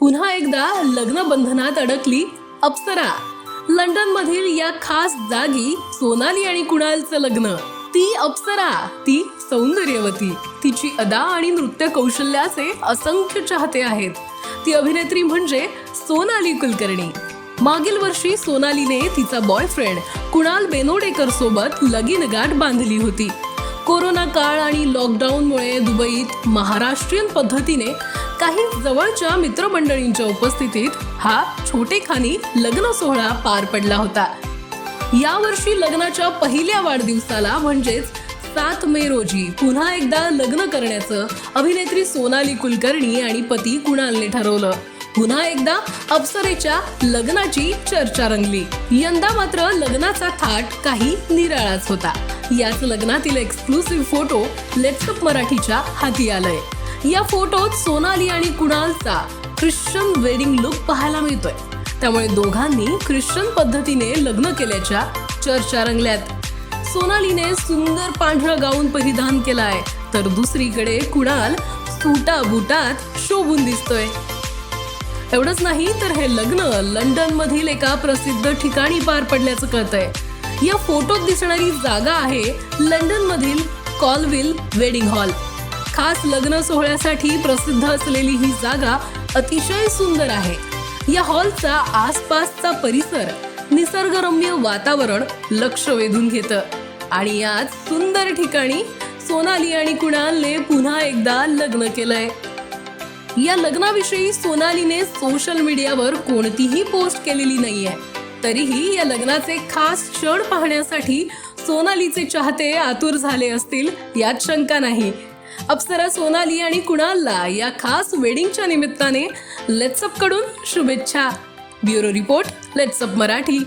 पुन्हा एकदा लग्न बंधनात अडकली अप्सरा. लंडन मधील या खास जागी सोनाली आणि कुणालचं लग्न. ती अप्सरा ती सौंदर्यवती. तिची अदा आणि नृत्य कौशल्याचे असंख्य चाहते आहेत. ती अभिनेत्री म्हणजे सोनाली कुलकर्णी. मागील वर्षी सोनालीने तिचा बॉयफ्रेंड कुणाल बेनोडेकर सोबत लगीन गाठ बांधली होती. कोरोना काळ आणि लॉकडाऊनमुळे दुबईत महाराष्ट्रीयन पद्धतीने काही जवळच्या मित्रमंडळींच्या उपस्थितीत हा छोटेखानी लग्न सोहळा पार पडला होता. यावर्षी लग्नाच्या पहिल्या वाढदिवसाला म्हणजेच सात मे रोजी पुन्हा एकदा लग्न करण्याचं अभिनेत्री सोनाली कुलकर्णी आणि पती कुणालने ठरवलं. पुन्हा एकदा अप्सरेच्या लग्नाची चर्चा रंगली. यंदा मात्र लग्नाचा थाट काही निराळाच होता. याच लग्नातील एक्सक्लुसिव्ह फोटो लेट्सअप मराठीच्या हाती आलाय. या फोटोत सोनाली आणि कुणालचा ख्रिश्चन वेडिंग लुक पाहायला मिळतोय. त्यामुळे दोघांनी ख्रिश्चन पद्धतीने लग्न केल्याच्या चर्चा रंगल्यात. सोनालीने सुंदर पांढरा गाऊन परिधान केलाय. तर दुसरीकडे कुणाल सुटा बुटात शोभून दिसतोय. एवढंच नाही तर हे लग्न लंडन मधील एका प्रसिद्ध ठिकाणी पार पडल्याचं कळतंय. या फोटोत दिसणारी जागा आहे लंडन मधील कॉलविल वेडिंग हॉल. खास लग्न सोहळ्यासाठी प्रसिद्ध असलेली ही जागा अतिशय सुंदर आहे. या हॉलचा आसपासचा परिसर निसर्गरम्य वातावरण लक्ष वेधून घेतं. आणि याच सुंदर ठिकाणी सोनाली आणि कुणालने पुन्हा एकदा लग्न केलंय. या लग्नाविषयी सोनालीने सोशल मीडियावर कोणतीही पोस्ट केलेली नाहीये. तरीही या लग्नाचे खास क्षण पाहण्यासाठी सोनालीचे चाहते आतुर झाले असतील यात शंका नाही. अप्सरा सोनाली आणि कुणालला या खास वेडिंगच्या निमित्ताने लेट्सअपकडून शुभेच्छा. Bureau report LetsUpp Marathi.